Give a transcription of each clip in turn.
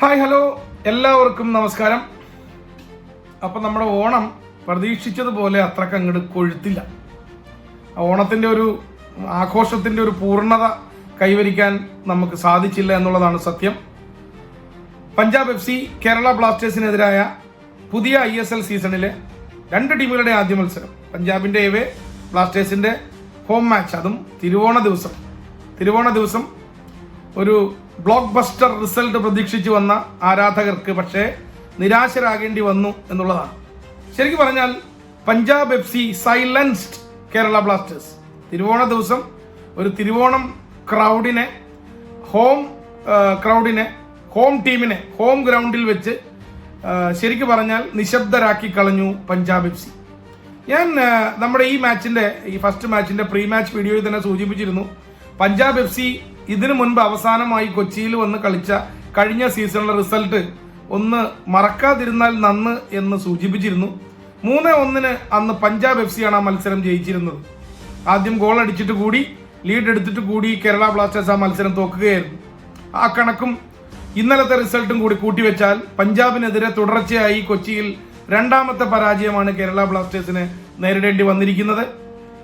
Hi hello. എല്ലാവർക്കും നമസ്കാരം. അപ്പം നമ്മുടെ ഓണം പ്രതീക്ഷിച്ചതുപോലെ അത്രയ്ക്ക് അങ്ങോട്ട് കൊഴുത്തില്ല. ഓണത്തിന്റെ ഒരു ആഘോഷത്തിന്റെ ഒരു പൂർണത കൈവരിക്കാൻ നമുക്ക് സാധിച്ചില്ല എന്നുള്ളതാണ് സത്യം. പഞ്ചാബ് എഫ് സി കേരള ബ്ലാസ്റ്റേഴ്സിനെതിരായ പുതിയ ഐ എസ് എൽ സീസണിലെ രണ്ട് ടീമുകളുടെ ആദ്യ മത്സരം. പഞ്ചാബിന്റെ എവേ ബ്ലാസ്റ്റേഴ്സിന്റെ ഹോം മാച്ച്. അതും തിരുവോണ ദിവസം. തിരുവോണ ദിവസം ഒരു ബ്ലോക്ക് ബസ്റ്റർ റിസൾട്ട് പ്രതീക്ഷിച്ചു വന്ന ആരാധകർക്ക് പക്ഷേ നിരാശരാകേണ്ടി വന്നു എന്നുള്ളതാണ്. ശരിക്കും പറഞ്ഞാൽ Punjab F C silenced Kerala Blasters. തിരുവോണ ദിവസം ഒരു തിരുവോണം ക്രൗഡിനെ ഹോം ക്രൗഡിനെ ഹോം ടീമിനെ ഹോം ഗ്രൗണ്ടിൽ വെച്ച് ശരിക്കും പറഞ്ഞാൽ നിശബ്ദരാക്കി കളഞ്ഞു പഞ്ചാബ് എഫ് സി. ഞാൻ നമ്മുടെ ഈ മാച്ചിന്റെ ഈ ഫസ്റ്റ് മാച്ചിന്റെ പ്രീ മാച്ച് വീഡിയോയിൽ തന്നെ സൂചിപ്പിച്ചിരുന്നു പഞ്ചാബ് എഫ് സി ഇതിനു മുൻപ് അവസാനമായി കൊച്ചിയിൽ വന്ന് കളിച്ച കഴിഞ്ഞ സീസണിലെ റിസൾട്ട് ഒന്ന് മറക്കാതിരുന്നാൽ നന്ന് എന്ന് സൂചിപ്പിച്ചിരുന്നു. മൂന്ന് ഒന്നിന് അന്ന് പഞ്ചാബ് എഫ് സിയാണ് ആ മത്സരം ജയിച്ചിരുന്നത്. ആദ്യം ഗോൾ അടിച്ചിട്ട് കൂടി ലീഡ് എടുത്തിട്ട് കൂടി കേരള ബ്ലാസ്റ്റേഴ്സ് ആ മത്സരം തോക്കുകയായിരുന്നു. ആ കണക്കും ഇന്നലത്തെ റിസൾട്ടും കൂടി കൂട്ടിവെച്ചാൽ പഞ്ചാബിനെതിരെ തുടർച്ചയായി കൊച്ചിയിൽ രണ്ടാമത്തെ പരാജയമാണ് കേരള ബ്ലാസ്റ്റേഴ്സിന് നേരിടേണ്ടി വന്നിരിക്കുന്നത്.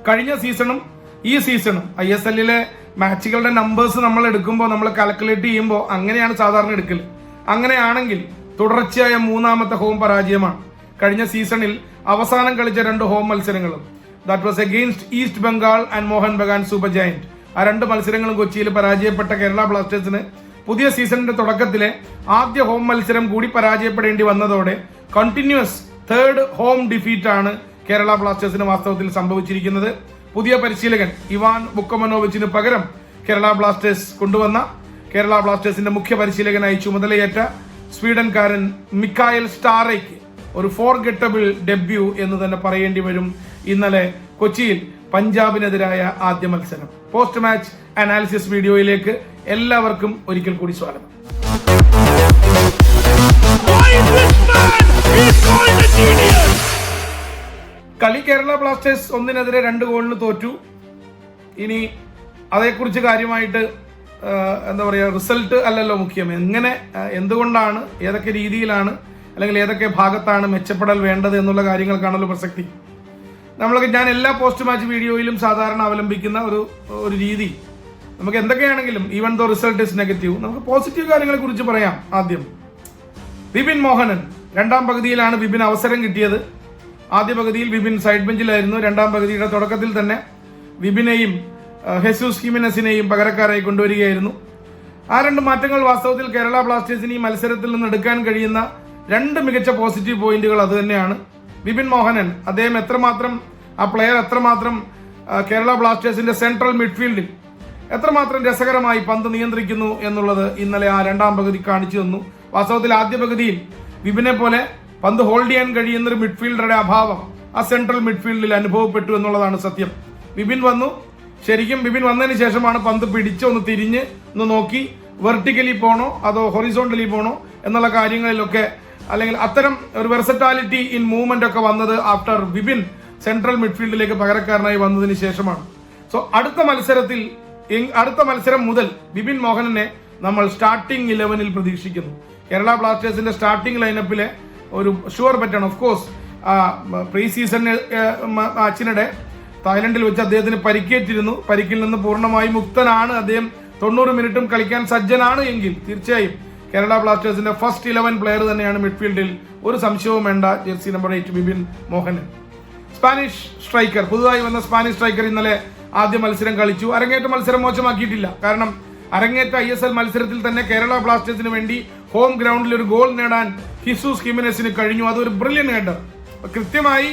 കഴിഞ്ഞ സീസണും ഈ സീസണും ഐ എസ് എല്ലിലെ മാച്ചുകളുടെ നമ്പേഴ്സ് നമ്മൾ എടുക്കുമ്പോൾ നമ്മൾ കാൽക്കുലേറ്റ് ചെയ്യുമ്പോൾ അങ്ങനെയാണ് സാധാരണ എടുക്കൽ. അങ്ങനെയാണെങ്കിൽ തുടർച്ചയായ മൂന്നാമത്തെ ഹോം പരാജയമാണ്. കഴിഞ്ഞ സീസണിൽ അവസാനം കളിച്ച രണ്ട് ഹോം മത്സരങ്ങളും. That was against East Bengal and Mohun Bagan super giant ആ രണ്ട് മത്സരങ്ങളും കൊച്ചിയിൽ പരാജയപ്പെട്ട കേരള ബ്ലാസ്റ്റേഴ്സിന് പുതിയ സീസണിന്റെ തുടക്കത്തിലെ ആദ്യ ഹോം മത്സരം കൂടി പരാജയപ്പെടേണ്ടി വന്നതോടെ കണ്ടിന്യൂസ് തേർഡ് ഹോം ഡിഫീറ്റ് ആണ് കേരള ബ്ലാസ്റ്റേഴ്സിന് വാസ്തവത്തിൽ സംഭവിച്ചിരിക്കുന്നത്. പുതിയ പരിശീലകൻ ഇവാൻ ബുക്കമനോവിച്ചിന് പകരം കേരള ബ്ലാസ്റ്റേഴ്സ് കൊണ്ടുവന്ന കേരള ബ്ലാസ്റ്റേഴ്സിന്റെ മുഖ്യ പരിശീലകനായി ചുമതലയേറ്റ സ്വീഡൻകാരൻ മിക്കായൽ സ്റ്റാറയ്ക്ക് ഒരു ഫോർ ഫോർഗെറ്റബിൾ ഡെബ്യൂ എന്ന് തന്നെ പറയേണ്ടി വരും ഇന്നലെ കൊച്ചിയിൽ പഞ്ചാബിനെതിരായ ആദ്യ മത്സരം പോസ്റ്റ് മാച്ച് അനാലിസിസ് വീഡിയോയിലേക്ക് എല്ലാവർക്കും ഒരിക്കൽ കൂടി സ്വാഗതം Why is this man? He's going to genius! കളി കേരള ബ്ലാസ്റ്റേഴ്സ് ഒന്നിനെതിരെ രണ്ട് ഗോളിന് തോറ്റു. ഇനി അതേക്കുറിച്ച് കാര്യമായിട്ട് എന്താ പറയുക റിസൾട്ട് അല്ലല്ലോ മുഖ്യം. എങ്ങനെ എന്തുകൊണ്ടാണ് ഏതൊക്കെ രീതിയിലാണ് അല്ലെങ്കിൽ ഏതൊക്കെ ഭാഗത്താണ് മെച്ചപ്പെടൽ വേണ്ടത് എന്നുള്ള കാര്യങ്ങൾക്കാണല്ലോ പ്രസക്തി. നമ്മളൊക്കെ ഞാൻ എല്ലാ പോസ്റ്റ് മാച്ച് വീഡിയോയിലും സാധാരണ അവലംബിക്കുന്ന ഒരു ഒരു രീതി. നമുക്ക് എന്തൊക്കെയാണെങ്കിലും even though result is negative നമുക്ക് പോസിറ്റീവ് കാര്യങ്ങളെ കുറിച്ച് പറയാം ആദ്യം. വിപിൻ മോഹനൻ രണ്ടാം പകുതിയിലാണ് വിപിൻ അവസരം കിട്ടിയത്. ആദ്യ പകുതിയിൽ വിപിൻ സൈഡ് ബെഞ്ചിലായിരുന്നു. രണ്ടാം പകുതിയുടെ തുടക്കത്തിൽ തന്നെ വിപിനെയും ഹെസൂസ് ഹിമിനസിനെയും പകരക്കാരായി കൊണ്ടുവരികയായിരുന്നു. ആ രണ്ട് മാറ്റങ്ങൾ വാസ്തവത്തിൽ കേരള ബ്ലാസ്റ്റേഴ്സിന് ഈ മത്സരത്തിൽ നിന്ന് എടുക്കാൻ കഴിയുന്ന രണ്ട് മികച്ച പോസിറ്റീവ് പോയിന്റുകൾ അത് തന്നെയാണ്. വിപിൻ മോഹനൻ അദ്ദേഹം എത്രമാത്രം ആ പ്ലെയർ എത്രമാത്രം കേരള ബ്ലാസ്റ്റേഴ്സിന്റെ സെൻട്രൽ മിഡ്ഫീൽഡിൽ എത്രമാത്രം രസകരമായി പന്ത് നിയന്ത്രിക്കുന്നു എന്നുള്ളത് ഇന്നലെ ആ രണ്ടാം പകുതി കാണിച്ചു തന്നു. വാസ്തവത്തിൽ ആദ്യ പകുതിയിൽ വിപിനെ പോലെ പന്ത് ഹോൾഡ് ചെയ്യാൻ കഴിയുന്ന ഒരു മിഡ്ഫീൽഡറുടെ അഭാവം ആ സെൻട്രൽ മിഡ്ഫീൽഡിൽ അനുഭവപ്പെട്ടു എന്നുള്ളതാണ് സത്യം. വിപിൻ വന്നു. ശരിക്കും വിപിൻ വന്നതിന് ശേഷമാണ് പന്ത് പിടിച്ച് ഒന്ന് തിരിഞ്ഞ് ഒന്ന് നോക്കി വെർട്ടിക്കലി പോണോ അതോ ഹൊറിസോണ്ടലി പോണോ എന്നുള്ള കാര്യങ്ങളിലൊക്കെ അല്ലെങ്കിൽ അത്തരം ഒരു വെർസറ്റാലിറ്റി ഇൻ മൂവ്മെന്റ് ഒക്കെ വന്നത് ആഫ്റ്റർ വിപിൻ സെൻട്രൽ മിഡ്ഫീൽഡിലേക്ക് പകരക്കാരനായി വന്നതിന് ശേഷമാണ്. സോ അടുത്ത മത്സരത്തിൽ അടുത്ത മത്സരം മുതൽ ബിബിൻ മോഹനനെ നമ്മൾ സ്റ്റാർട്ടിംഗ് ഇലവനിൽ പ്രതീക്ഷിക്കുന്നു. കേരള ബ്ലാസ്റ്റേഴ്സിന്റെ സ്റ്റാർട്ടിംഗ് ലൈനപ്പിലെ ഒരു ഷുവർ പറ്റാണ് ഓഫ് കോഴ്സ് പ്രീ സീസൺ മാച്ചിനിടെ തായ്ലൻഡിൽ വെച്ച് അദ്ദേഹത്തിന് പരിക്കേറ്റിരുന്നു. പരിക്കിൽ നിന്ന് പൂർണമായി മുക്തനാണ് അദ്ദേഹം. തൊണ്ണൂറ് മിനിറ്റും കളിക്കാൻ സജ്ജനാണ് എങ്കിൽ തീർച്ചയായും കേരള ബ്ലാസ്റ്റേഴ്സിന്റെ ഫസ്റ്റ് ഇലവൻ പ്ലെയർ തന്നെയാണ് മിഡ്ഫീൽഡിൽ ഒരു സംശയവും വേണ്ട jersey number eight Bipin Mohanan. Spanish striker പുതുതായി വന്ന സ്പാനിഷ് സ്ട്രൈക്കർ ഇന്നലെ ആദ്യ മത്സരം കളിച്ചു. അരങ്ങേറ്റ മത്സരം മോശമാക്കിയിട്ടില്ല. കാരണം അരങ്ങേറ്റ ഐ എസ് എൽ മത്സരത്തിൽ തന്നെ കേരള ബ്ലാസ്റ്റേഴ്സിന് വേണ്ടി ഹോം ഗ്രൗണ്ടിൽ ഒരു ഗോൾ നേടാൻ ഹിസൂസ് ഹിമിനസിന് കഴിഞ്ഞു. അതൊരു ബ്രില്യൻ ഹെഡർ കൃത്യമായി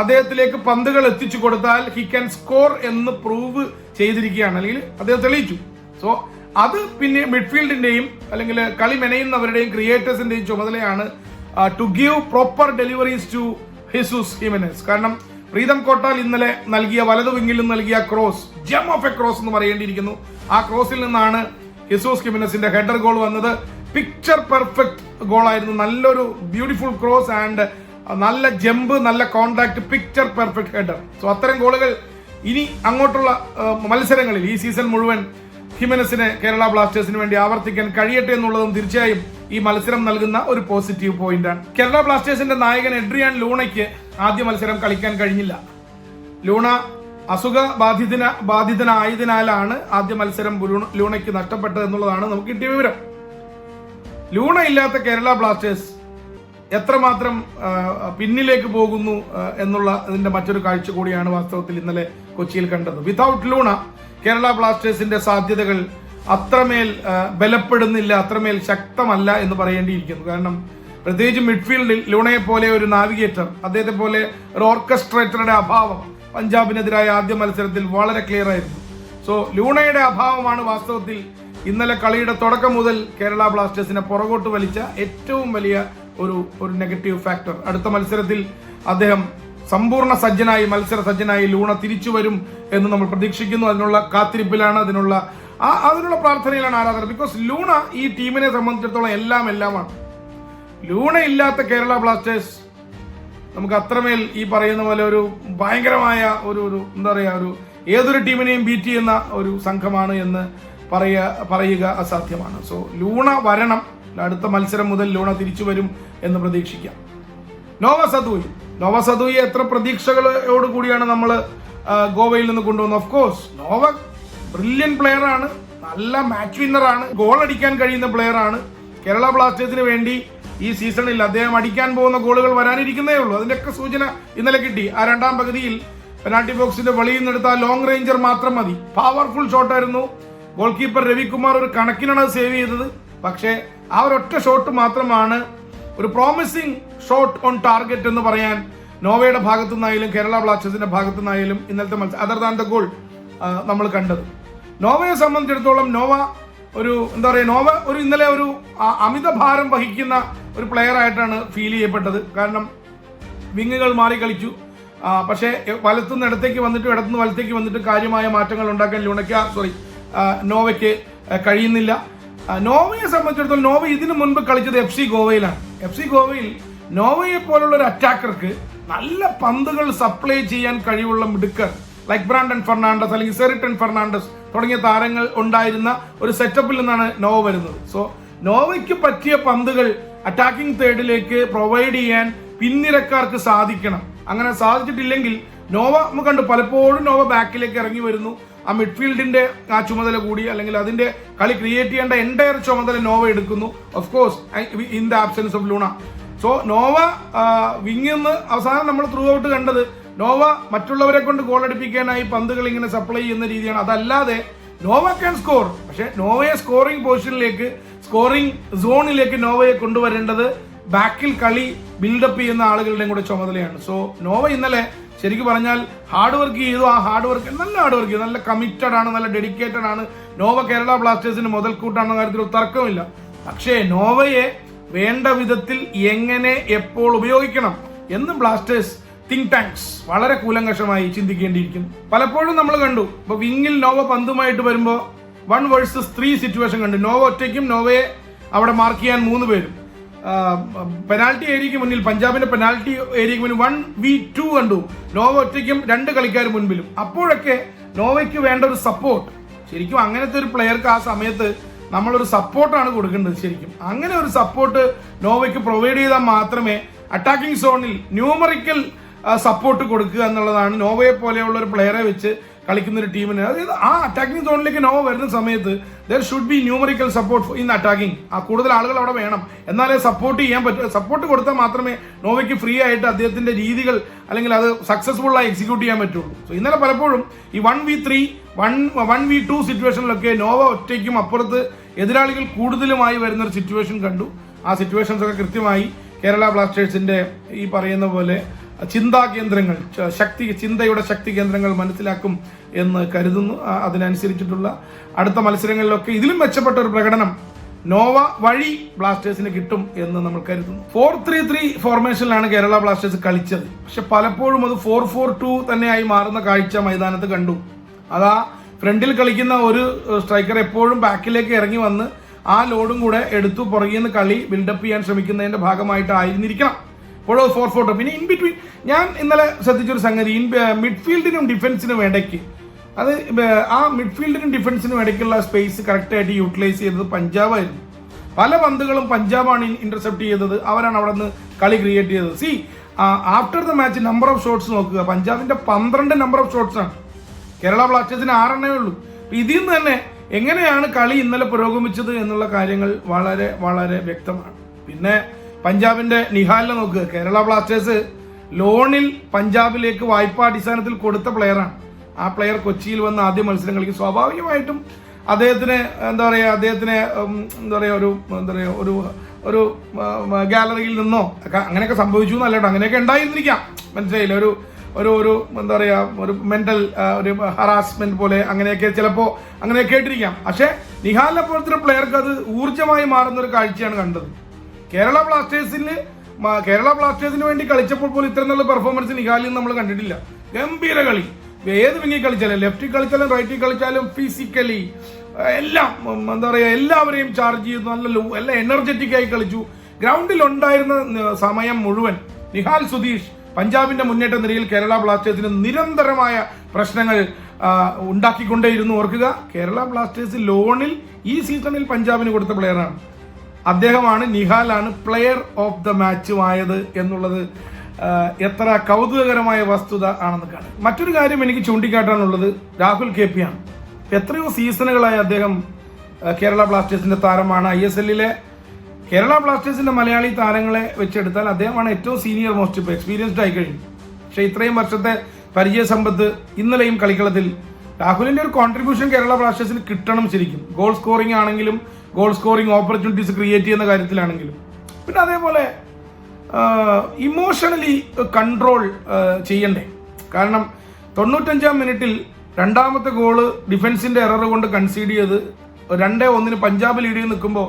അദ്ദേഹത്തിലേക്ക് പന്തുകൾ എത്തിച്ചു കൊടുത്താൽ ഹി ക്യാൻ സ്കോർ എന്ന് പ്രൂവ് ചെയ്തിരിക്കുകയാണ്. അല്ലെങ്കിൽ അദ്ദേഹം തെളിയിച്ചു. സോ അത് പിന്നെ മിഡ്ഫീൽഡിന്റെയും അല്ലെങ്കിൽ കളി മെനയുന്നവരുടെയും ക്രിയേറ്റേഴ്സിന്റെയും ചുമതലയാണ് to give proper deliveries to Jesus Jimenez കാരണം പ്രീതം കോട്ടാൽ ഇന്നലെ നൽകിയ വലതു വിങ്ങിലും നൽകിയ cross gem of a cross എന്ന് പറയേണ്ടിയിരിക്കുന്നു. ആ ക്രോസിൽ നിന്നാണ് ഹിസൂസ് കിമിനസിന്റെ ഹെഡർ ഗോൾ വന്നത്. പിക്ചർ പെർഫെക്റ്റ് ഗോൾ ആയിരുന്നു. നല്ലൊരു ബ്യൂട്ടിഫുൾ ക്രോസ് ആൻഡ് നല്ല ജമ്പ് നല്ല contact picture perfect header so അത്തരം ഗോളുകൾ ഇനി അങ്ങോട്ടുള്ള മത്സരങ്ങളിൽ ഈ സീസൺ മുഴുവൻ ഹിമനസിനെ കേരള ബ്ലാസ്റ്റേഴ്സിന് വേണ്ടി ആവർത്തിക്കാൻ കഴിയട്ടെ എന്നുള്ളതും തീർച്ചയായും ഈ മത്സരം നൽകുന്ന ഒരു പോസിറ്റീവ് പോയിന്റാണ് കേരള ബ്ലാസ്റ്റേഴ്സിന്റെ നായകൻ എഡ്രിയാൻ ലൂണയ്ക്ക് ആദ്യ മത്സരം കളിക്കാൻ കഴിഞ്ഞില്ല. ലൂണ അസുഖ ബാധിതന ബാധിതനായതിനാലാണ് ആദ്യ മത്സരം ലൂണയ്ക്ക് നഷ്ടപ്പെട്ടത് എന്നുള്ളതാണ് നമുക്ക് കിട്ടിയ വിവരം. ലൂണ ഇല്ലാത്ത കേരള ബ്ലാസ്റ്റേഴ്സ് എത്രമാത്രം പിന്നിലേക്ക് പോകുന്നു എന്നുള്ള ഇതിന്റെ മറ്റൊരു കാഴ്ച കൂടിയാണ് വാസ്തവത്തിൽ ഇന്നലെ കൊച്ചിയിൽ കണ്ടത്. വിതൗട്ട് ലൂണ കേരള ബ്ലാസ്റ്റേഴ്സിന്റെ സാധ്യതകൾ അത്രമേൽ ബലപ്പെടുന്നില്ല അത്രമേൽ ശക്തമല്ല എന്ന് പറയേണ്ടിയിരിക്കുന്നു. കാരണം പ്രത്യേകിച്ച് മിഡ്ഫീൽഡിൽ ലൂണയെ പോലെ ഒരു നാവിഗേറ്റർ അദ്ദേഹത്തെ പോലെ ഒരു ഓർക്കസ്ട്രേറ്ററുടെ അഭാവം പഞ്ചാബിനെതിരായ ആദ്യ മത്സരത്തിൽ വളരെ ക്ലിയർ ആയിരുന്നു. സോ ലൂണയുടെ അഭാവമാണ് വാസ്തവത്തിൽ ഇന്നലെ കളിയുടെ തുടക്കം മുതൽ കേരള ബ്ലാസ്റ്റേഴ്സിനെ പുറകോട്ട് വലിച്ച ഏറ്റവും വലിയ ഒരു ഒരു നെഗറ്റീവ് ഫാക്ടർ അടുത്ത മത്സരത്തിൽ അദ്ദേഹം സമ്പൂർണ സജ്ജനായി മത്സര സജ്ജനായി ലൂണ തിരിച്ചു വരും എന്ന് നമ്മൾ പ്രതീക്ഷിക്കുന്നു. അതിനുള്ള കാത്തിരിപ്പിലാണ് അതിനുള്ള ആ അതിനുള്ള പ്രാർത്ഥനയിലാണ് ആരാധന ബിക്കോസ് ലൂണ ഈ ടീമിനെ സംബന്ധിച്ചിടത്തോളം എല്ലാം എല്ലാമാണ്. ലൂണ ഇല്ലാത്ത കേരള ബ്ലാസ്റ്റേഴ്സ് നമുക്ക് അത്രമേൽ ഈ പറയുന്ന പോലെ ഒരു ഭയങ്കരമായ ഒരു ഒരു എന്താ പറയുക ഒരു ഏതൊരു ടീമിനെയും ബീറ്റ് ചെയ്യുന്ന ഒരു സംഘമാണ് എന്ന് പറയുക പറയുക അസാധ്യമാണ്. സോ ലൂണ വരണം. അടുത്ത മത്സരം മുതൽ ലൂണ തിരിച്ചു വരും എന്ന് പ്രതീക്ഷിക്കാം. Nova Sadaoui. നോവ സദൂയി എത്ര പ്രതീക്ഷകളോട് കൂടിയാണ് നമ്മൾ ഗോവയിൽ നിന്ന് കൊണ്ടുവന്നത്? Of course Noah brilliant player ആണ്. നല്ല മാച്ച് വിന്നറാണ് ഗോൾ അടിക്കാൻ കഴിയുന്ന പ്ലെയർ ആണ്. കേരള ബ്ലാസ്റ്റേഴ്സിന് വേണ്ടി ഈ സീസണിൽ അദ്ദേഹം അടിക്കാൻ പോകുന്ന ഗോളുകൾ വരാനിരിക്കുന്നേ ഉള്ളൂ. അതിന്റെയൊക്കെ സൂചന ഇന്നലെ കിട്ടി. ആ രണ്ടാം പകുതിയിൽ പെനാൾട്ടി ബോക്സിന്റെ വെളിയിൽ നിന്നെടുത്ത ലോങ് റേഞ്ചർ മാത്രം മതി. പവർഫുൾ ഷോട്ടായിരുന്നു ഗോൾ കീപ്പർ രവികുമാർ ഒരു കണക്കിനാണ് അത് സേവ് ചെയ്തത്. പക്ഷേ ആ ഒരൊറ്റ ഷോട്ട് മാത്രമാണ് ഒരു പ്രോമിസിംഗ് ഷോട്ട് ഓൺ ടാർഗറ്റ് എന്ന് പറയാൻ നോവയുടെ ഭാഗത്തു നിന്നായാലും കേരള ബ്ലാസ്റ്റേഴ്സിന്റെ ഭാഗത്തു നിന്നായാലും ഇന്നലത്തെ മത്സരം അതർ ദാൻ ദ ഗോൾ നമ്മൾ കണ്ടത്. നോവയെ സംബന്ധിച്ചിടത്തോളം നോവ ഒരു എന്താ പറയുക നോവ ഒരു ഇന്നലെ ഒരു അമിത ഭാരം വഹിക്കുന്ന ഒരു പ്ലെയർ ആയിട്ടാണ് ഫീൽ ചെയ്യപ്പെട്ടത്. കാരണം വിങ്ങുകൾ മാറി കളിച്ചു. പക്ഷേ വലത്തുനിന്ന് ഇടത്തേക്ക് വന്നിട്ട് ഇടത്തുനിന്ന് വലത്തേക്ക് വന്നിട്ട് കാര്യമായ മാറ്റങ്ങൾ ഉണ്ടാക്കാൻ ലുണയ്ക്ക സോറി നോവയ്ക്ക് കഴിയുന്നില്ല. നോവയെ സംബന്ധിച്ചിടത്തോളം നോവ ഇതിനു മുൻപ് കളിച്ചത് എഫ് സി ഗോവയിലാണ്. എഫ് സി ഗോവയിൽ നോവയെ പോലുള്ള ഒരു അറ്റാക്കർക്ക് നല്ല പന്തുകൾ സപ്ലൈ ചെയ്യാൻ കഴിവുള്ള മിടുക്കർ ലൈക് ബ്രാൻഡൻ ഫെർണാണ്ടസ് അല്ലെങ്കിൽ സെറിട്ടൻ ഫെർണാണ്ടസ് തുടങ്ങിയ താരങ്ങൾ ഉണ്ടായിരുന്ന ഒരു സെറ്റപ്പിൽ നിന്നാണ് നോവ വരുന്നത്. സോ നോവയ്ക്ക് പറ്റിയ പന്തുകൾ അറ്റാക്കിംഗ് തേർഡിലേക്ക് പ്രൊവൈഡ് ചെയ്യാൻ പിന്നിരക്കാർക്ക് സാധിക്കണം. അങ്ങനെ സാധിച്ചിട്ടില്ലെങ്കിൽ നോവ നമുക്ക് കണ്ടു പലപ്പോഴും നോവ ബാക്കിലേക്ക് ഇറങ്ങി വരുന്നു. ആ മിഡ്ഫീൽഡിന്റെ ആ ചുമതല കൂടി അല്ലെങ്കിൽ അതിന്റെ കളി ക്രിയേറ്റ് ചെയ്യേണ്ട എന്റയർ ചുമതല നോവ എടുക്കുന്നു. Of course in the absence of Luna so Noah വിങ്ങിന്ന് അവസാനം നമ്മൾ ത്രൂ ഔട്ട് കണ്ടത് നോവ മറ്റുള്ളവരെ കൊണ്ട് ഗോൾ അടിപ്പിക്കാനായി പന്തുകൾ ഇങ്ങനെ സപ്ലൈ ചെയ്യുന്ന രീതിയാണ്. അതല്ലാതെ നോവ കൻ സ്കോർ പക്ഷെ നോവയെ സ്കോറിംഗ് പൊസിഷനിലേക്ക് സ്കോറിംഗ് സോണിലേക്ക് നോവയെ കൊണ്ടുവരേണ്ടത് ബാക്കിൽ കളി ബിൽഡപ്പ് ചെയ്യുന്ന ആളുകളുടെയും കൂടെ ചുമതലയാണ്. സോ നോവ ഇന്നലെ ശരിക്കും പറഞ്ഞാൽ ഹാർഡ് വർക്ക് ചെയ്തു. ആ ഹാർഡ് വർക്ക് നല്ല ഹാർഡ് വർക്ക് ചെയ്തു. നല്ല കമ്മിറ്റഡ് ആണ് നല്ല ഡെഡിക്കേറ്റഡ് ആണ്. നോവ കേരള ബ്ലാസ്റ്റേഴ്സിന് മുതൽക്കൂട്ടാണെന്ന കാര്യത്തിൽ തർക്കമില്ല പക്ഷേ നോവയെ വേണ്ട വിധത്തിൽ എങ്ങനെ എപ്പോൾ ഉപയോഗിക്കണം എന്നും ബ്ലാസ്റ്റേഴ്സ് തിങ്ക് ടാങ്ക്സ് വളരെ കൂലങ്കഷമായി ചിന്തിക്കേണ്ടിയിരിക്കുന്നു. പലപ്പോഴും നമ്മൾ കണ്ടു ഇപ്പൊ വിങ്ങിൽ നോവ പന്തുമായിട്ട് വരുമ്പോൾ വൺ വേഴ്സസ് ത്രീ സിറ്റുവേഷൻ കണ്ടു. നോവ ഒറ്റയ്ക്കും നോവയെ അവിടെ മാർക്ക് ചെയ്യാൻ മൂന്ന് പേരും. പെനാൽറ്റി ഏരിയയ്ക്ക് മുന്നിൽ പഞ്ചാബിന്റെ പെനാൽറ്റി ഏരിയയ്ക്ക് മുന്നിൽ വൺ വി ടു കണ്ടു. നോവ ഒറ്റയ്ക്കും രണ്ട് കളിക്കാർ മുൻപിലും. അപ്പോഴൊക്കെ നോവയ്ക്ക് വേണ്ട ഒരു സപ്പോർട്ട് ശരിക്കും അങ്ങനത്തെ ഒരു പ്ലെയർക്ക് ആ സമയത്ത് നമ്മളൊരു സപ്പോർട്ടാണ് കൊടുക്കേണ്ടത് ശരിക്കും. അങ്ങനെ ഒരു സപ്പോർട്ട് നോവയ്ക്ക് പ്രൊവൈഡ് ചെയ്താൽ മാത്രമേ അറ്റാക്കിംഗ് സോണിൽ ന്യൂമറിക്കൽ സപ്പോർട്ട് കൊടുക്കുക എന്നുള്ളതാണ്. നോവയെ പോലെയുള്ള ഒരു പ്ലെയറെ വെച്ച് കളിക്കുന്ന ഒരു ടീമിന്. അതായത് ആ അറ്റാക്കിംഗ് സോണിലേക്ക് നോവ വരുന്ന സമയത്ത് there should be numerical support in attacking ആ കൂടുതൽ ആളുകൾ അവിടെ വേണം. എന്നാലേ സപ്പോർട്ട് ചെയ്യാൻ പറ്റൂ. സപ്പോർട്ട് കൊടുത്താൽ മാത്രമേ നോവയ്ക്ക് ഫ്രീ ആയിട്ട് അദ്ദേഹത്തിന്റെ രീതികൾ അല്ലെങ്കിൽ അത് സക്സസ്ഫുൾ ആയി എക്സിക്യൂട്ട് ചെയ്യാൻ പറ്റുള്ളൂ. സോ ഇന്നലെ പലപ്പോഴും ഈ one v three one one v two സിറ്റുവേഷനിലൊക്കെ Noah ഒറ്റയ്ക്കും അപ്പുറത്ത് എതിരാളികൾ കൂടുതലുമായി വരുന്ന ഒരു സിറ്റുവേഷൻ കണ്ടു. ആ സിറ്റുവേഷൻസ് ഒക്കെ കൃത്യമായി കേരള ബ്ലാസ്റ്റേഴ്സിന്റെ ഈ പറയുന്ന പോലെ ചിന്താ കേന്ദ്രങ്ങൾ ശക്തി ചിന്തയുടെ ശക്തി കേന്ദ്രങ്ങൾ മനസ്സിലാക്കും എന്ന് കരുതുന്നു. അതിനനുസരിച്ചിട്ടുള്ള അടുത്ത മത്സരങ്ങളിലൊക്കെ ഇതിലും മെച്ചപ്പെട്ട ഒരു പ്രകടനം നോവ വഴി ബ്ലാസ്റ്റേഴ്സിന് കിട്ടും എന്ന് നമ്മൾ കരുതുന്നു. ഫോർ ത്രീ ത്രീ ഫോർമേഷനിലാണ് കേരള ബ്ലാസ്റ്റേഴ്സ് കളിച്ചത്. പക്ഷെ പലപ്പോഴും അത് ഫോർ ഫോർ ടു തന്നെയായി മാറുന്ന കാഴ്ച മൈതാനത്ത് കണ്ടു. അതാ ഫ്രണ്ടിൽ കളിക്കുന്ന ഒരു സ്ട്രൈക്കർ എപ്പോഴും ബാക്കിലേക്ക് ഇറങ്ങി വന്ന് ആ ലോഡും കൂടെ എടുത്തു പുറകിൽ നിന്ന് കളി ബിൽഡപ്പ് ചെയ്യാൻ ശ്രമിക്കുന്നതിന്റെ ഭാഗമായിട്ടായിരുന്നിരിക്കണം. ഇപ്പോഴും ഫോർ ഫോർ ടു പിന്നെ ഇൻ ബിറ്റ്വീൻ ഞാൻ ഇന്നലെ ശ്രദ്ധിച്ചൊരു സംഗതി. ഇൻ മിഡ്ഫീൽഡിനും ഡിഫൻസിനും ഇടയ്ക്ക് അത് ആ മിഡ്ഫീൽഡിനും ഡിഫൻസിനും ഇടയ്ക്കുള്ള സ്പേസ് കറക്റ്റായിട്ട് യൂട്ടിലൈസ് ചെയ്തത് പഞ്ചാബായിരുന്നു. പല പന്തുകളും പഞ്ചാബാണ് ഇന്റർസെപ്റ്റ് ചെയ്തത്. അവരാണ് അവിടെ നിന്ന് കളി ക്രിയേറ്റ് ചെയ്തത്. See after the match number of shots നോക്കുക. പഞ്ചാബിന്റെ പന്ത്രണ്ട് നമ്പർ ഓഫ് ഷോട്ട്സ് ആണ്. കേരള ബ്ലാസ്റ്റേഴ്സിന് ആറെണ്ണേ ഉള്ളൂ. ഇതിൽ നിന്ന് തന്നെ എങ്ങനെയാണ് കളി ഇന്നലെ പുരോഗമിച്ചത് എന്നുള്ള കാര്യങ്ങൾ വളരെ വളരെ വ്യക്തമാണ്. പിന്നെ പഞ്ചാബിന്റെ നിഹാലിനെ നോക്കുക കേരള ബ്ലാസ്റ്റേഴ്സ് ലോണിൽ പഞ്ചാബിലേക്ക് വായ്പാ അടിസ്ഥാനത്തിൽ കൊടുത്ത പ്ലെയറാണ് ആ പ്ലെയർ കൊച്ചിയിൽ വന്ന് ആദ്യ മത്സരം കളിക്കും. സ്വാഭാവികമായിട്ടും അദ്ദേഹത്തിന് എന്താ പറയുക അദ്ദേഹത്തിന് എന്താ പറയുക ഒരു എന്താ പറയുക ഒരു ഒരു ഗാലറിയിൽ നിന്നോ അങ്ങനെയൊക്കെ സംഭവിച്ചു എന്നല്ല അങ്ങനെയൊക്കെ ഉണ്ടായിരുന്നിരിക്കാം. മനസ്സിലായില്ല? ഒരു ഒരു ഒരു എന്താ പറയാ ഒരു മെന്റൽ ഒരു ഹറാസ്മെന്റ് പോലെ അങ്ങനെയൊക്കെ ചിലപ്പോ അങ്ങനെ കേട്ടിരിക്കാം. പക്ഷേ നിഹാലിനെ പോലത്തെ പ്ലെയർക്ക് അത് ഊർജമായി മാറുന്ന ഒരു കാഴ്ചയാണ് കണ്ടത്. കേരള ബ്ലാസ്റ്റേഴ്സിന് കേരള ബ്ലാസ്റ്റേഴ്സിന് വേണ്ടി കളിച്ചപ്പോൾ പോലും ഇത്ര നല്ല പെർഫോമൻസ് നിഹാലിൽ നമ്മൾ കണ്ടിട്ടില്ല. ഗംഭീര കളി. ഏത് വിങ്ങി കളിച്ചാലും ലെഫ്റ്റിൽ കളിച്ചാലും റൈറ്റിൽ കളിച്ചാലും ഫിസിക്കലി എല്ലാം എന്താ പറയുക എല്ലാവരെയും ചാർജ് ചെയ്തു നല്ല ലോ- എല്ലാം എനർജറ്റിക് ആയി കളിച്ചു. ഗ്രൗണ്ടിൽ ഉണ്ടായിരുന്ന സമയം മുഴുവൻ നിഹാൽ സുധീഷ് പഞ്ചാബിന്റെ മുന്നേറ്റ നിരയിൽ കേരള ബ്ലാസ്റ്റേഴ്സിന് നിരന്തരമായ പ്രശ്നങ്ങൾ ഉണ്ടാക്കിക്കൊണ്ടേയിരുന്നു. ഓർക്കുക കേരള ബ്ലാസ്റ്റേഴ്സ് ലോണിൽ ഈ സീസണിൽ പഞ്ചാബിന് കൊടുത്ത പ്ലെയറാണ് അദ്ദേഹമാണ് നിഹാലാണ് പ്ലെയർ ഓഫ് ദ മാച്ചുമായത് എന്നുള്ളത് എത്ര കൗതുകകരമായ വസ്തുത ആണെന്ന് കാണാം. മറ്റൊരു കാര്യം എനിക്ക് ചൂണ്ടിക്കാട്ടാനുള്ളത് രാഹുൽ കെ പി ആണ്. എത്രയോ സീസണുകളായി അദ്ദേഹം കേരള ബ്ലാസ്റ്റേഴ്സിന്റെ താരമാണ്. ഐ എസ് എല്ലിലെ കേരള ബ്ലാസ്റ്റേഴ്സിന്റെ മലയാളി താരങ്ങളെ വെച്ചെടുത്താൽ അദ്ദേഹമാണ് ഏറ്റവും സീനിയർ മോസ്റ്റ് ഇപ്പോൾ എക്സ്പീരിയൻസ്ഡ് ആയി കഴിഞ്ഞു. പക്ഷേ ഇത്രയും വർഷത്തെ പരിചയ സമ്പത്ത് ഇന്നലെയും കളിക്കളത്തിൽ രാഹുലിന്റെ ഒരു കോൺട്രിബ്യൂഷൻ കേരള ബ്ലാസ്റ്റേഴ്സിന് കിട്ടണം ശരിക്കും. ഗോൾ സ്കോറിംഗ് ആണെങ്കിലും ഗോൾ സ്കോറിങ് ഓപ്പർച്യൂണിറ്റീസ് ക്രിയേറ്റ് ചെയ്യുന്ന കാര്യത്തിലാണെങ്കിലും. പിന്നെ അതേപോലെ ഇമോഷണലി കൺട്രോൾ ചെയ്യണ്ടേ. കാരണം തൊണ്ണൂറ്റഞ്ചാം മിനിറ്റിൽ രണ്ടാമത്തെ ഗോൾ ഡിഫൻസിന്റെ എറർ കൊണ്ട് കൺസീഡ് ചെയ്ത് രണ്ടേ ഒന്നിന് പഞ്ചാബ് ലീഡ് ചെയ്ത് നിൽക്കുമ്പോൾ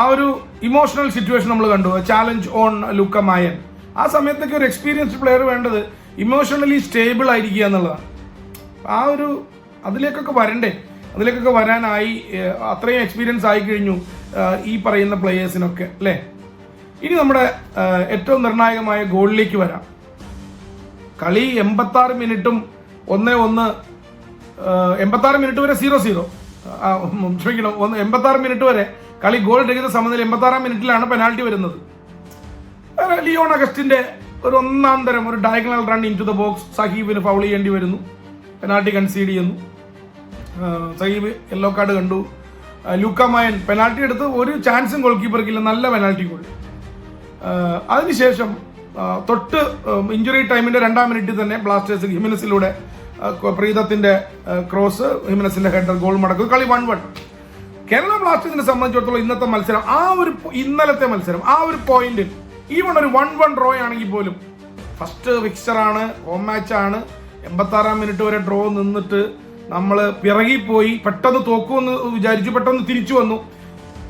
ആ ഒരു ഇമോഷണൽ സിറ്റുവേഷൻ നമ്മൾ കണ്ടു. ചാലഞ്ച് ഓൺ ലുക്ക മായൻ ആ സമയത്തൊക്കെ ഒരു എക്സ്പീരിയൻസ്ഡ് പ്ലെയർ വേണ്ടത് ഇമോഷണലി സ്റ്റേബിൾ ആയിരിക്കുക എന്നുള്ളതാണ്. ആ ഒരു അതിലേക്കൊക്കെ വരണ്ടേ. അതിലേക്കൊക്കെ വരാനായി അത്രയും എക്സ്പീരിയൻസ് ആയി കഴിഞ്ഞു ഈ പറയുന്ന പ്ലേയേഴ്സിനൊക്കെ അല്ലേ? ഇനി നമ്മുടെ ഏറ്റവും നിർണായകമായ ഗോളിലേക്ക് വരാം. കളി എൺപത്തി ആറ് മിനിറ്റും ഒന്ന് ഒന്ന് എൺപത്തി ആറ് മിനിറ്റ് വരെ സീറോ സീറോ ക്ഷമിക്കണം ഒന്ന് എൺപത്തി ആറ് മിനിറ്റ് വരെ കളി ഗോൾ രഹിത സമനില എൺപത്തി ആറാം മിനിറ്റിലാണ് പെനാൾട്ടി വരുന്നത്. ലിയോൺ അഗസ്റ്റിന്റെ ഒരു ഒന്നാം തരം ഒരു diagonal run into the box സഹീബിന് foul ചെയ്യേണ്ടി വരുന്നു. പെനാൾട്ടി കൺസീഡ് ചെയ്യുന്നു. സഹീബ് യെല്ലോ കാർഡ് കണ്ടു. ഏഹ് ലൂക്ക മായൻ പെനാൽറ്റി എടുത്ത് ഒരു ചാൻസും ഗോൾ കീപ്പർക്കില്ല നല്ല പെനാൽറ്റി ഗോൾ അതിനുശേഷം തൊട്ട് ഇഞ്ചുറി ടൈമിന്റെ രണ്ടാം മിനിറ്റിൽ തന്നെ ബ്ലാസ്റ്റേഴ്സ് ഹിമനസിലൂടെ പ്രീതത്തിന്റെ ക്രോസ് ഹിമനസിന്റെ ഹെഡർ ഗോൾ മടക്കും. കളി വൺ വൺ കേരള ബ്ലാസ്റ്റേഴ്സിനെ സംബന്ധിച്ചിടത്തോളം ഇന്നത്തെ മത്സരം ആ ഒരു ഇന്നലത്തെ മത്സരം ആ ഒരു പോയിന്റിൽ ഈവൺ ഒരു വൺ വൺ ഡ്രോ ആണെങ്കിൽ പോലും ഫസ്റ്റ് ഫിക്സ്ചർ ആണ് ഹോം മാച്ച് ആണ്. എൺപത്തി ആറാം മിനിറ്റ് വരെ ഡ്രോ നിന്നിട്ട് നമ്മൾ പിറകിപ്പോയി പെട്ടെന്ന് തോക്കുമെന്ന് വിചാരിച്ചു പെട്ടെന്ന് തിരിച്ചു വന്നു.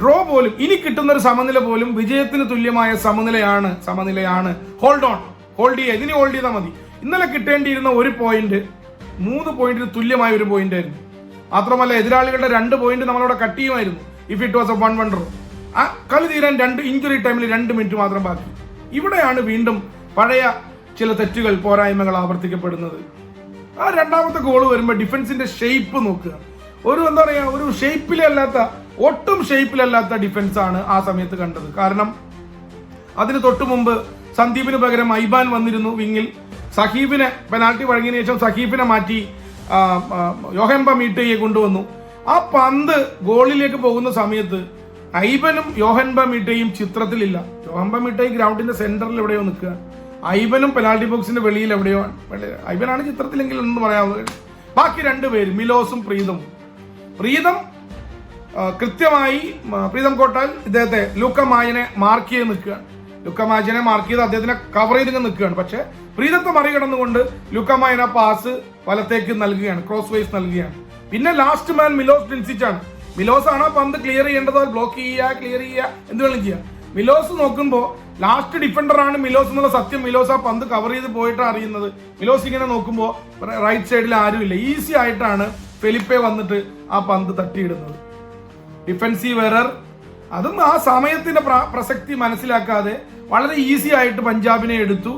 ഡ്രോ പോലും ഇനി കിട്ടുന്ന ഒരു സമനില പോലും വിജയത്തിന് തുല്യമായ സമനിലയാണ് സമനിലയാണ്. ഹോൾഡ് ഓൺ ഹോൾഡ് ചെയ്യുക ഇതിന് ഹോൾഡ് ചെയ്താൽ മതി. ഇന്നലെ കിട്ടേണ്ടിയിരുന്ന ഒരു പോയിന്റ് മൂന്ന് പോയിന്റിന് തുല്യമായ ഒരു പോയിന്റ് ആയിരുന്നു. മാത്രമല്ല എതിരാളികളുടെ രണ്ട് പോയിന്റ് നമ്മളവിടെ കട്ട് ചെയ്യുമായിരുന്നു. If it was a one one draw ആ കളി തീരാൻ രണ്ട് ഇഞ്ചുറി ടൈമിൽ രണ്ട് മിനിറ്റ് മാത്രം ബാക്കി. ഇവിടെയാണ് വീണ്ടും പഴയ ചില തെറ്റുകൾ പോരായ്മകൾ ആവർത്തിക്കപ്പെടുന്നത്. ആ രണ്ടാമത്തെ ഗോൾ വരുമ്പോൾ ഡിഫൻസിന്റെ ഷേപ്പ് നോക്കുക. ഒരു എന്താ പറയാ ഒരു ഷേപ്പിലല്ലാത്ത ഒട്ടും ഷേപ്പിലല്ലാത്ത ഡിഫൻസ് ആണ് ആ സമയത്ത് കണ്ടത്. കാരണം അതിന് തൊട്ടു മുമ്പ് സന്ദീപിന് പകരം ഐബാൻ വന്നിരുന്നു വിങ്ങിൽ സഹീബിനെ പെനാൾട്ടി വഴങ്ങിയതിനു ശേഷം സഹീബിനെ മാറ്റി യോഹെംബ മീട്ടയെ കൊണ്ടുവന്നു. ആ പന്ത് ഗോളിലേക്ക് പോകുന്ന സമയത്ത് ഐബനും യോഹൻബ മീട്ടയും ചിത്രത്തിലില്ല. യോഹൻബ മീട്ടയും ഗ്രൗണ്ടിന്റെ സെന്ററിൽ എവിടെയോ നിൽക്കുക. ഐബനും പെനാൽറ്റി ബോക്സിന്റെ വെളിയിൽ എവിടെയോ ഐവനാണ് ചിത്രത്തിലെങ്കിൽ എന്ന് പറയാവുന്നത്. ബാക്കി രണ്ടുപേര് മിലോസും പ്രീതം ആ, കൃത്യമായി പ്രീതം കോട്ടാൽ ഇദ്ദേഹത്തെ ലൂക്കമായനെ മാർക്ക് ചെയ്ത് നിൽക്കുകയാണ്. ലുക്ക മായനെ മാർക്ക് ചെയ്ത് അദ്ദേഹത്തിനെ കവർ ചെയ്ത് നിൽക്കുകയാണ്. പക്ഷെ പ്രീതത്തെ മറികടന്നുകൊണ്ട് ലുക്ക മായന പാസ് വലത്തേക്ക് നൽകുകയാണ് ക്രോസ് വൈസ് നൽകുകയാണ്. പിന്നെ ലാസ്റ്റ് മാൻ മിലോസ് ഡിൻസിച്ചാണ്. മിലോസ് ആണ് പന്ത് ക്ലിയർ ചെയ്യേണ്ടത് ബ്ലോക്ക് ചെയ്യുക ക്ലിയർ ചെയ്യുക എന്ത് വേണം ചെയ്യുക മിലോസ് നോക്കുമ്പോൾ ലാസ്റ്റ് ഡിഫൻഡർ ആണ് മിലോസ് എന്നുള്ള സത്യം മിലോസ് ആ പന്ത് കവർ ചെയ്ത് പോയിട്ടാണ് അറിയുന്നത്. മിലോസ് ഇങ്ങനെ നോക്കുമ്പോൾ റൈറ്റ് സൈഡിൽ ആരുമില്ല ഈസി ആയിട്ടാണ് ഫെലിപ്പെ വന്നിട്ട് ആ പന്ത് തട്ടിയിടുന്നത്. ഡിഫൻസീവ് എറർ അതും ആ സമയത്തിന്റെ പ്രസക്തി മനസ്സിലാക്കാതെ വളരെ ഈസി ആയിട്ട് പഞ്ചാബിനെ എടുത്തു.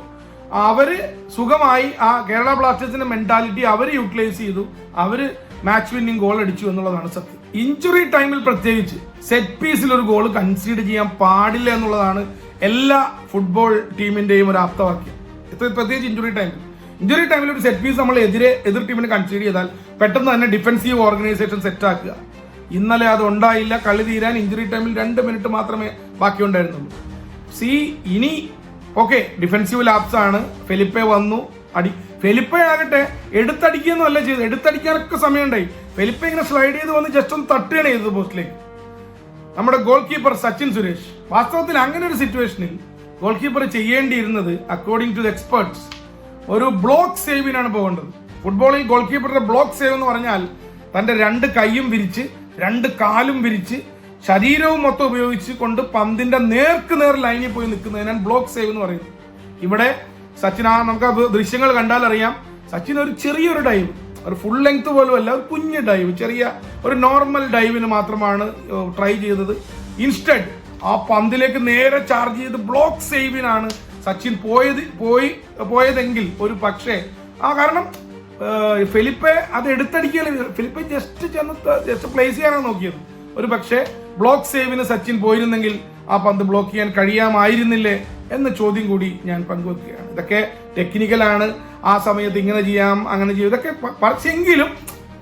അവർ സുഖമായി ആ കേരള ബ്ലാസ്റ്റേഴ്സിന്റെ മെന്റാലിറ്റി അവർ യൂട്ടിലൈസ് ചെയ്തു. അവർ മാച്ച് വിന്നിങ് ഗോൾ അടിച്ചു എന്നുള്ളതാണ് സത്യം. ഇഞ്ചുറി ടൈമിൽ പ്രത്യേകിച്ച് സെറ്റ് പീസിൽ ഒരു ഗോൾ കൺസീഡ് ചെയ്യാൻ പാടില്ല എന്നുള്ളതാണ് എല്ലാ ഫുട്ബോൾ ടീമിന്റെയും ഒരു ആപ്തവാക്യം. പ്രത്യേകിച്ച് ഇഞ്ചുറി ടൈമിൽ ഇഞ്ചുറി ടൈമിൽ ഒരു സെറ്റ് പീസ് നമ്മൾ എതിരെ എതിർ ടീമിന് കൺസീഡ് ചെയ്താൽ പെട്ടെന്ന് തന്നെ ഡിഫൻസീവ് ഓർഗനൈസേഷൻ സെറ്റ് ആക്കുക. ഇന്നലെ അത് ഉണ്ടായില്ല. കളി തീരാൻ ഇഞ്ചുറി ടൈമിൽ രണ്ട് മിനിറ്റ് മാത്രമേ ബാക്കി ബാക്കിയുണ്ടായിരുന്നുള്ളൂ. സി ഇനി ഓക്കെ ഡിഫൻസീവ് ലാപ്സ് ആണ്. ഫെലിപ്പെ വന്നു. അടി ഫെലിപ്പെ ആകട്ടെ എടുത്തടിക്കുകയൊന്നും അല്ല ചെയ്തത്. എടുത്തടിക്കാനൊക്കെ സമയമുണ്ടായി. ഫെലിപ്പ ഇങ്ങനെ സ്ലൈഡ് ചെയ്ത് വന്ന് ജസ്റ്റ് ഒന്ന് തട്ടുകയാണ് ചെയ്തത് പോസ്റ്റിലേക്ക് നമ്മുടെ ഗോൾ കീപ്പർ സച്ചിൻ സുരേഷ്. വാസ്തവത്തിൽ അങ്ങനെ ഒരു സിറ്റുവേഷനിൽ ഗോൾ കീപ്പർ ചെയ്യേണ്ടിയിരുന്നത് അക്കോർഡിംഗ് ടു ദ എക്സ്പേർട്സ് ഒരു ബ്ലോക്ക് സേവിനാണ് പോകേണ്ടത്. ഫുട്ബോളിൽ ഗോൾ കീപ്പറുടെ ബ്ലോക്ക് സേവ് എന്ന് പറഞ്ഞാൽ തന്റെ രണ്ട് കൈയും വിരിച്ച് രണ്ട് കാലും വിരിച്ച് ശരീരവും മൊത്തം ഉപയോഗിച്ച് കൊണ്ട് പന്തിന്റെ നേർക്ക് നേർ ലൈനിൽ പോയി നിൽക്കുന്നതിനാണ് ബ്ലോക്ക് സേവ് എന്ന് പറയുന്നത്. ഇവിടെ സച്ചിൻ ആ നമുക്ക് ദൃശ്യങ്ങൾ കണ്ടാൽ അറിയാം. സച്ചിൻ ഒരു ചെറിയൊരു ഡൈവ് ഒരു ഫുൾ ലെങ്ത് പോലും അല്ല ഒരു കുഞ്ഞ് ഡൈവ് ചെറിയ ഒരു നോർമൽ ഡൈവിന് മാത്രമാണ് ട്രൈ ചെയ്തത്. ഇൻസ്റ്റന്റ് ആ പന്തിലേക്ക് നേരെ ചാർജ് ചെയ്ത് ബ്ലോക്ക് സേവിനാണ് സച്ചിൻ പോയത് പോയി പോയതെങ്കിൽ ഒരു പക്ഷേ ആ കാരണം ഫിലിപ്പെ അത് എടുത്തടിക്കുകയല്ല ഫിലിപ്പെ ജസ്റ്റ് ചെന്ന് ജസ്റ്റ് പ്ലേസ് ചെയ്യാനാണ് നോക്കിയത്. ഒരു പക്ഷേ ബ്ലോക്ക് സേവിന് സച്ചിൻ പോയിരുന്നെങ്കിൽ ആ പന്ത് ബ്ലോക്ക് ചെയ്യാൻ കഴിയാമായിരുന്നില്ലേ? എന്ന ചോദ്യം കൂടി ഞാൻ പങ്കുവെക്കുകയാണ്. ഇതൊക്കെ ടെക്നിക്കലാണ് ആ സമയത്ത് ഇങ്ങനെ ചെയ്യാം അങ്ങനെ ചെയ്യാം. ഇതൊക്കെ പറിച്ചെങ്കിലും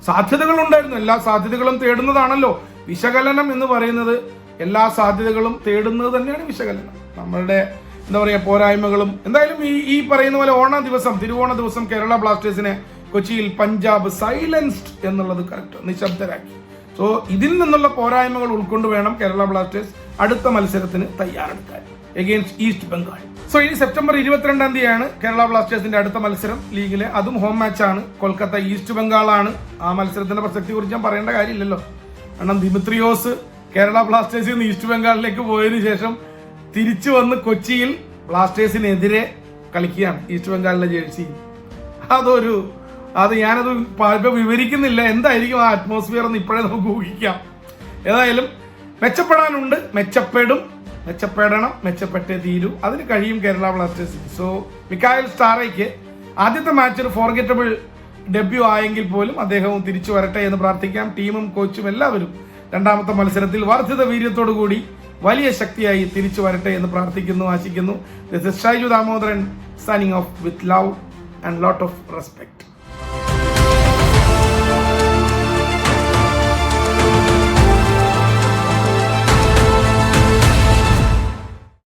സാധ്യതകൾ ഉണ്ടായിരുന്നു എല്ലാ സാധ്യതകളും തേടുന്നതാണല്ലോ. വിശകലനം എന്ന് പറയുന്നത് എല്ലാ സാധ്യതകളും തേടുന്നത് തന്നെയാണ് വിശകലനം. നമ്മളുടെ എന്താ പറയുക പോരായ്മകളും. എന്തായാലും ഈ ഈ പറയുന്ന പോലെ ഓണ ദിവസം തിരുവോണ ദിവസം കേരള ബ്ലാസ്റ്റേഴ്സിനെ കൊച്ചിയിൽ പഞ്ചാബ് സൈലൻസ്ഡ് എന്നുള്ളത് കറക്റ്റ് നിശബ്ദരാക്കി. സോ ഇതിൽ നിന്നുള്ള പോരായ്മകൾ ഉൾക്കൊണ്ട് വേണം കേരള ബ്ലാസ്റ്റേഴ്സ് അടുത്ത മത്സരത്തിന് തയ്യാറെടുക്കാൻ എഗെയിൻസ്റ്റ് ഈസ്റ്റ് ബംഗാൾ സോ ഇനി സെപ്റ്റംബർ ഇരുപത്തിരണ്ടാം തീയതിയാണ് കേരള ബ്ലാസ്റ്റേഴ്സിന്റെ അടുത്ത മത്സരം ലീഗിലെ. അതും ഹോം മാച്ചാണ് കൊൽക്കത്ത ഈസ്റ്റ് ബംഗാളാണ് ആ മത്സരത്തിന്റെ പ്രസക്തി കുറിച്ച് ഞാൻ പറയേണ്ട കാര്യമില്ലല്ലോ. കാരണം ദിമിത്രിയോസ് കേരള ബ്ലാസ്റ്റേഴ്സിൽ നിന്ന് ഈസ്റ്റ് ബംഗാളിലേക്ക് പോയതിനു ശേഷം തിരിച്ചു വന്ന് കൊച്ചിയിൽ ബ്ലാസ്റ്റേഴ്സിനെതിരെ കളിക്കുകയാണ് ഈസ്റ്റ് ബംഗാളിലെ ജേഴ്സി അതൊരു അത് ഞാനത് ഇപ്പൊ വിവരിക്കുന്നില്ല. എന്തായിരിക്കും ആ അറ്റ്മോസ്ഫിയർ എന്ന് ഇപ്പോഴേ നമുക്ക് ഊഹിക്കാം. ഏതായാലും മെച്ചപ്പെടാനുണ്ട് മെച്ചപ്പെടും. മെച്ചപ്പെടണം മെച്ചപ്പെട്ടേ തീരൂ. അതിന് കഴിയും കേരള ബ്ലാസ്റ്റേഴ്സിന് സോ മിക്കായൽ സ്റ്റാറയ്ക്ക് ആദ്യത്തെ മാച്ചിൽ ഫോർഗെറ്റബിൾ ഡെബ്യൂ ആയെങ്കിൽ പോലും അദ്ദേഹവും തിരിച്ചു വരട്ടെ എന്ന് പ്രാർത്ഥിക്കാം. ടീമും കോച്ചും എല്ലാവരും രണ്ടാമത്തെ മത്സരത്തിൽ വർദ്ധിത വീര്യത്തോടു കൂടി വലിയ ശക്തിയായി തിരിച്ചു വരട്ടെ എന്ന് പ്രാർത്ഥിക്കുന്നു ആശിക്കുന്നു. This is Shaiju Damodaran signing off with love and lot of respect